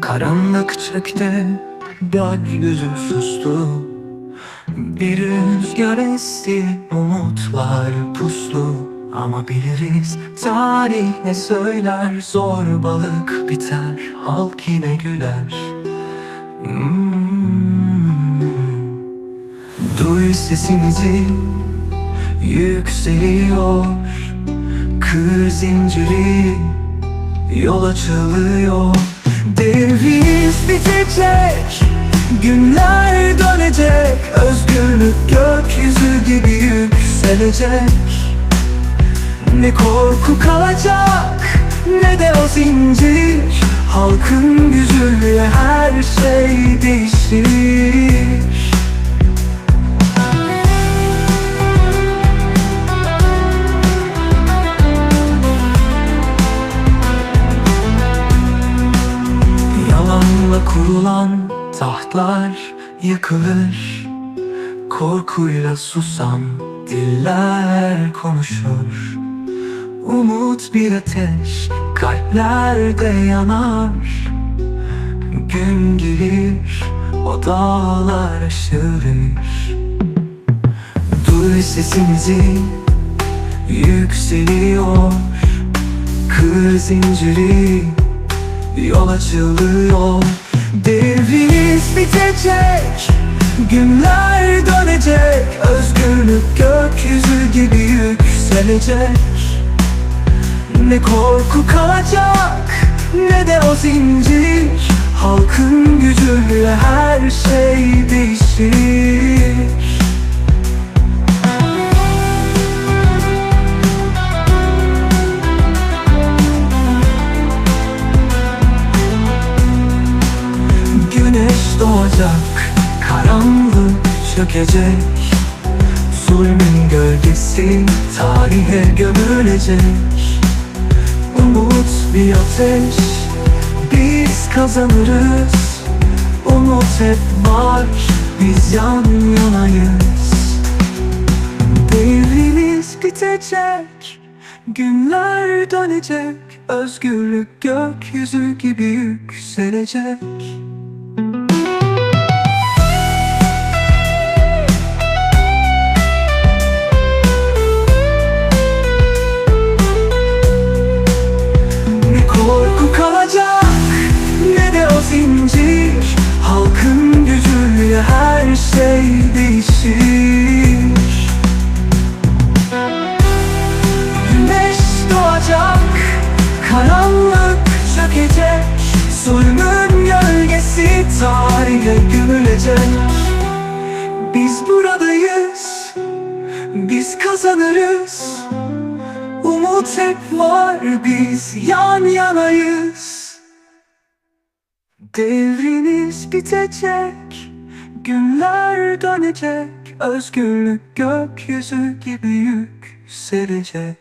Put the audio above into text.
Karanlık çöktü, gökyüzü sustu. Bir rüzgar esti, umutlar puslu. Ama biliriz tarih ne söyler Zor balık biter, halk yine güler. Hmm. Duy sesimizi yükseliyor. Kır zinciri Yol açılıyor Devrimiz bitecek Günler dönecek Özgürlük gökyüzü gibi yükselecek. Ne korku kalacak Ne de o zincir Halkın gücüyle kurulan tahtlar yıkılır. Korkuyla susam diller konuşur. Umut bir ateş kalplerde yanar. Gün gelir o dağlar aşırır. Duy sesimizi yükseliyor. Kır zinciri Yol açılıyor Devrimiz bitecek Günler dönecek Özgürlük gökyüzü gibi yükselecek. Ne korku kalacak Ne de o zincir çökecek. Zulmün gölgesi tarihe gömülecek. Umut bir ateş, biz kazanırız. Umut hep var, biz yan yanayız. Devrimiz bitecek, günler dönecek. Özgürlük gökyüzü gibi yükselecek zincir Halkın gücüyle her şey değişir Güneş doğacak, karanlık çökecek Zulmün gölgesi tarihe gömülecek. Biz buradayız, biz kazanırız. Umut hep var biz yan yanayız Devrimiz bitecek Günler dönecek Özgürlük gökyüzü gibi yükselecek